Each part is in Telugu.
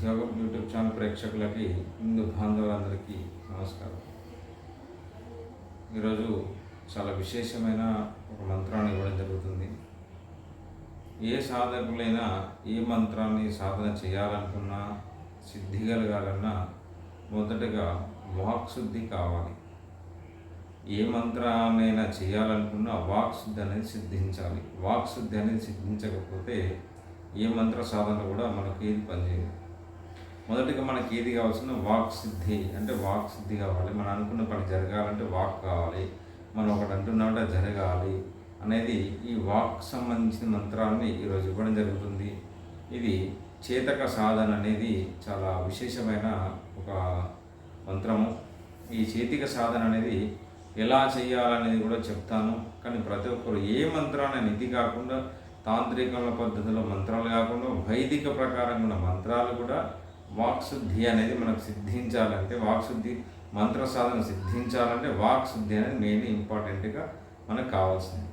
సిద్ధియోగం యూట్యూబ్ ఛానల్ ప్రేక్షకులకి హిందూ బాంధవులందరికీ నమస్కారం. ఈరోజు చాలా విశేషమైన ఒక మంత్రాన్ని ఇవ్వడం జరుగుతుంది. ఏ సాధకులైనా ఏ మంత్రాన్ని సాధన చేయాలనుకున్నా సిద్ధి కలగాలన్నా మొదటగా వాక్శుద్ధి కావాలి. ఏ మంత్రాన్నైనా చేయాలనుకున్నా వాక్శుద్ధి అనేది సిద్ధించాలి. వాక్శుద్ధి అనేది సిద్ధించకపోతే ఏ మంత్ర సాధన కూడా మనకి ఏది పనిచేయదు. మొదటిగా మనకి ఏది కావాల్సిన వాక్ సిద్ధి అంటే వాక్ సిద్ధి కావాలి. మనం అనుకున్న పని జరగాలంటే వాక్ కావాలి. మనం ఒకటి అంటున్నామంటే అది జరగాలి అనేది ఈ వాక్ సంబంధించిన మంత్రాన్ని ఈరోజు ఇవ్వడం జరుగుతుంది. ఇది చేతక సాధన అనేది చాలా విశేషమైన ఒక మంత్రము. ఈ చేతిక సాధన అనేది ఎలా చేయాలనేది కూడా చెప్తాను. కానీ ప్రతి ఒక్కరు ఏ మంత్రాన్ని ఇది కాకుండా తాంత్రికముల పద్ధతిలో మంత్రాలు కాకుండా వైదిక ప్రకారం ఉన్న మంత్రాలు కూడా వాక్శుద్ధి అనేది మనకు సిద్ధించాలంటే వాక్శుద్ధి మంత్ర సాధన సిద్ధించాలంటే వాక్శుద్ధి అనేది మెయిన్ ఇంపార్టెంట్గా మనకు కావాల్సింది.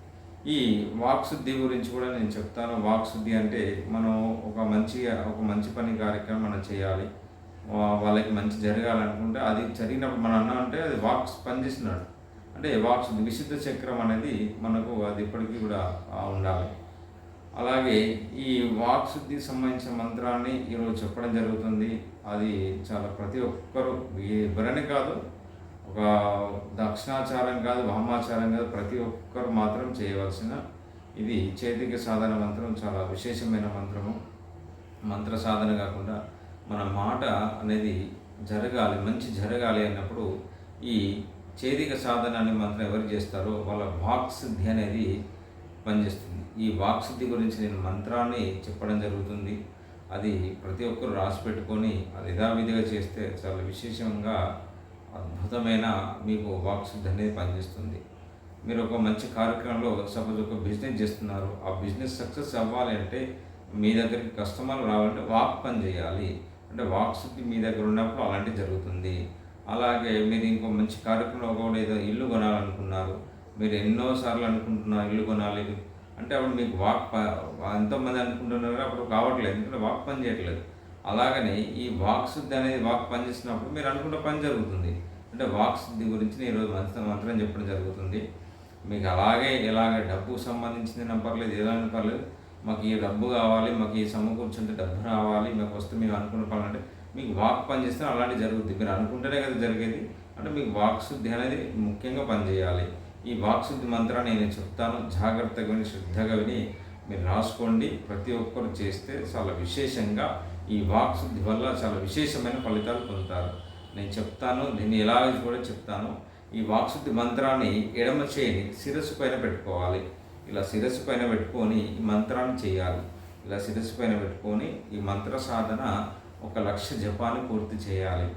ఈ వాక్శుద్ధి గురించి కూడా నేను చెప్తాను. వాక్శుద్ధి అంటే మనం ఒక మంచి ఒక మంచి పని కార్యక్రమం మనం చేయాలి. వాళ్ళకి మంచి జరగాలనుకుంటే అది జరిగినప్పుడు మనం అన్నా అంటే అది వాక్స్ పనిచేస్తున్నాడు అంటే వాక్శుద్ధి విశుద్ధ చక్రం అనేది మనకు అది ఇప్పటికీ కూడా ఉండాలి. అలాగే ఈ వాక్శుద్ధికి సంబంధించిన మంత్రాన్ని ఈరోజు చెప్పడం జరుగుతుంది. అది చాలా ప్రతి ఒక్కరు ఎవరని కాదు ఒక దక్షిణాచారం కాదు వామాచారం కాదు ప్రతి ఒక్కరు మాత్రం చేయవలసిన ఇది చేతికి సాధన మంత్రం చాలా విశేషమైన మంత్రము. మంత్ర సాధన కాకుండా మన మాట అనేది జరగాలి మంచి జరగాలి అన్నప్పుడు ఈ చేతిక సాధన అనే మంత్రం ఎవరు చేస్తారో వాళ్ళ వాక్సిద్ధి అనేది పనిచేస్తుంది. ఈ వాక్సిద్ధి గురించి నేను మంత్రాన్ని చెప్పడం జరుగుతుంది. అది ప్రతి ఒక్కరు రాసి పెట్టుకొని అది యథావిధిగా చేస్తే చాలా విశేషంగా అద్భుతమైన మీకు వాక్సిద్ధి అనేది పనిచేస్తుంది. మీరు ఒక మంచి కార్యక్రమంలో సపోజ్ ఒక బిజినెస్ చేస్తున్నారు. ఆ బిజినెస్ సక్సెస్ అవ్వాలి అంటే మీ దగ్గరికి కస్టమర్లు రావాలంటే వాక్ పని చేయాలి. అంటే వాక్శుద్ధి మీ దగ్గర ఉన్నప్పుడు అలాంటివి జరుగుతుంది. అలాగే మీరు ఇంకో మంచి కార్యక్రమం ఒక ఏదో ఇల్లు కొనాలనుకున్నారు. మీరు ఎన్నోసార్లు అనుకుంటున్నారు ఇల్లు కొనాలి. అంటే అప్పుడు మీకు వాక్ ప- ఎంతోమంది అనుకుంటున్నారు అప్పుడు కావట్లేదు. ఎందుకంటే వాక్ పని చేయట్లేదు. అలాగనే ఈ వాక్ శుద్ధి అనేది వాక్ పని చేసినప్పుడు మీరు అనుకున్న పని జరుగుతుంది. అంటే వాక్ శుద్ధి గురించి నేను ఈరోజు మంత్రం మంత్రం చెప్పడం జరుగుతుంది. మీకు అలాగే ఎలాగ డబ్బుకు సంబంధించింది పర్లేదు ఏదైనా పర్లేదు. మాకు ఈ డబ్బు కావాలి మాకు ఈ సమకూర్చుంటే డబ్బు రావాలి మాకు వస్తే మేము అనుకున్న పనులంటే మీకు వాక్ పని చేస్తే అలాంటివి జరుగుద్ది. మీరు అనుకుంటేనే కదా జరిగేది. అంటే మీకు వాక్ శుద్ధి అనేది ముఖ్యంగా పనిచేయాలి ఈ వాక్శుద్ధి మంత్రాన్ని నేను చెప్తాను. జాగ్రత్తగా విని శ్రద్ధగా విని మీరు రాసుకోండి. ప్రతి ఒక్కరు చేస్తే చాలా విశేషంగా ఈ వాక్శుద్ధి వల్ల చాలా విశేషమైన ఫలితాలు పొందుతారు. నేను చెప్తాను దీన్ని ఎలా కూడా చెప్తాను. ఈ వాక్శుద్ధి మంత్రాన్ని ఎడమ చేయని శిరస్సు పైన పెట్టుకోవాలి. ఇలా శిరస్సు పైన పెట్టుకొని ఈ మంత్రాన్ని చేయాలి. ఇలా శిరస్సు పైన పెట్టుకొని ఈ మంత్ర సాధన ఒక లక్ష జపాన్ని పూర్తి చేయాలి.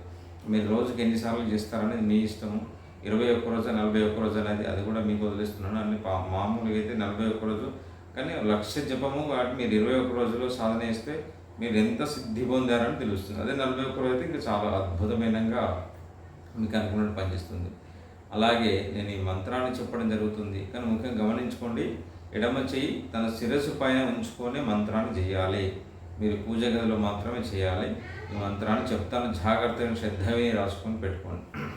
మీరు రోజుకి ఎన్నిసార్లు చేస్తారనేది మీ ఇష్టము. ఇరవై ఒక్క రోజు నలభై ఒక్క రోజు అనేది అది కూడా మీకు వదిలేస్తున్నాను. అన్ని మామూలుగా అయితే నలభై ఒక్క రోజు. కానీ లక్ష జపము వాటి మీరు ఇరవై ఒక్క రోజులో సాధన చేస్తే మీరు ఎంత సిద్ధి పొందారని తెలుస్తుంది. అదే నలభై ఒక్క రోజు అయితే ఇంకా చాలా అద్భుతమైనగా మీకు అనుకున్నట్టు పనిచేస్తుంది. అలాగే నేను ఈ మంత్రాన్ని చెప్పడం జరుగుతుంది. కానీ ముఖ్యంగా గమనించుకోండి ఎడమ చెయ్యి తన శిరస్సు పైన ఉంచుకొని మంత్రాన్ని చేయాలి. మీరు పూజ గదిలో మాత్రమే చేయాలి. ఈ మంత్రాన్ని చెప్తాను. జాగ్రత్తగా శ్రద్ధగా రాసుకొని పెట్టుకోండి.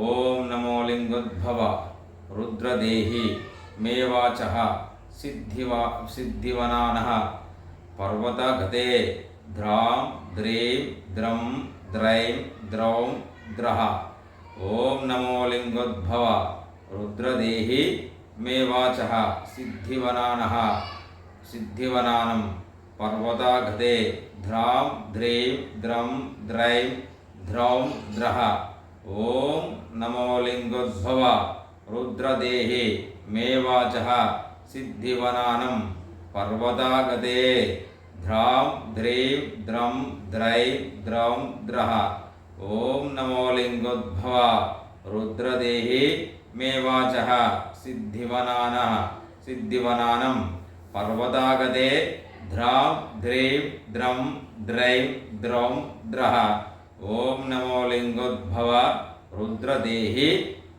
ఓం నమో లింగోద్భవ రుద్రదేహి మేవాచ సిద్ధివా సిద్ధివనాన పర్వతగతే ద్రాం ద్రేం ద్రం ద్రైం ద్రౌం ద్రహ ఓం నమో లింగోద్భవ రుద్రదేహి మేవాచ సిద్ధివనాన సిద్ధివనానం పర్వతాగతే ధ్రాం ద్రేం ద్రం ద్రైం ధ్రౌం ద్రహ ఓం నమో లింగోద్భవ రుద్రదేహి మేవాచ సిద్ధివనానం పర్వతాగతే ధ్రాం ద్రేం ద్రం ద్రై ద్రౌం ద్రహ ఓం నమో లింగోద్భవ రుద్రదేహి మేవాచ సిద్ధివనాన సిద్ధివనానం పర్వతాగతే ధ్రాం ద్రేం ద్రం ద్రై ద్రౌం ద్రహ ఓం నమో లింగోద్భవ రుద్రదేహి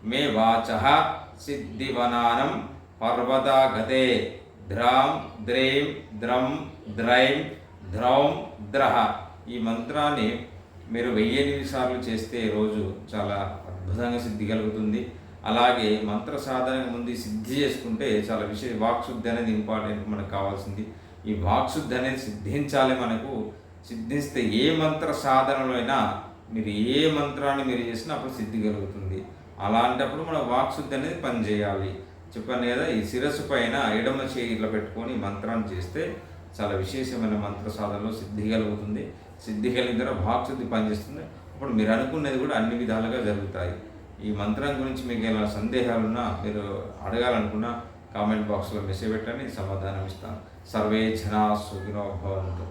మే వాచ సిద్ధివనానం పర్వతాగతే ధ్రాం ద్రేం ద్రం ద్రైం ధ్రౌం ద్రహ. ఈ మంత్రాన్ని మీరు వెయ్యి ఎనిమిది సార్లు చేస్తే రోజు చాలా అద్భుతంగా సిద్ధి కలుగుతుంది. అలాగే మంత్ర సాధనకు ముందు సిద్ధి చేసుకుంటే చాలా విశేష వాక్శుద్ధి అనేది ఇంపార్టెంట్ మనకు కావాల్సింది. ఈ వాక్శుద్ధి అనేది సిద్ధించాలి మనకు. సిద్ధిస్తే ఏ మంత్ర సాధనలో అయినా మీరు ఏ మంత్రాన్ని మీరు చేసినా అప్పుడు సిద్ధి కలుగుతుంది. అలాంటప్పుడు మన వాక్శుద్ధి అనేది పనిచేయాలి. చెప్పాను కదా ఈ శిరస్సు పైన ఎడమ చేయిలో పెట్టుకొని మంత్రాన్ని చేస్తే చాలా విశేషమైన మంత్ర సాధనలో సిద్ధి కలుగుతుంది. సిద్ధి కలిగిన తర్వాత వాక్శుద్ధి పనిచేస్తుంది. అప్పుడు మీరు అనుకున్నది కూడా అన్ని విధాలుగా జరుగుతాయి. ఈ మంత్రం గురించి మీకు ఎలా సందేహాలున్నా మీరు అడగాలనుకున్నా కామెంట్ బాక్స్లో మెసేజ్ పెట్టండి సమాధానం ఇస్తాను. సర్వే జనా సుఖినో భవంతు.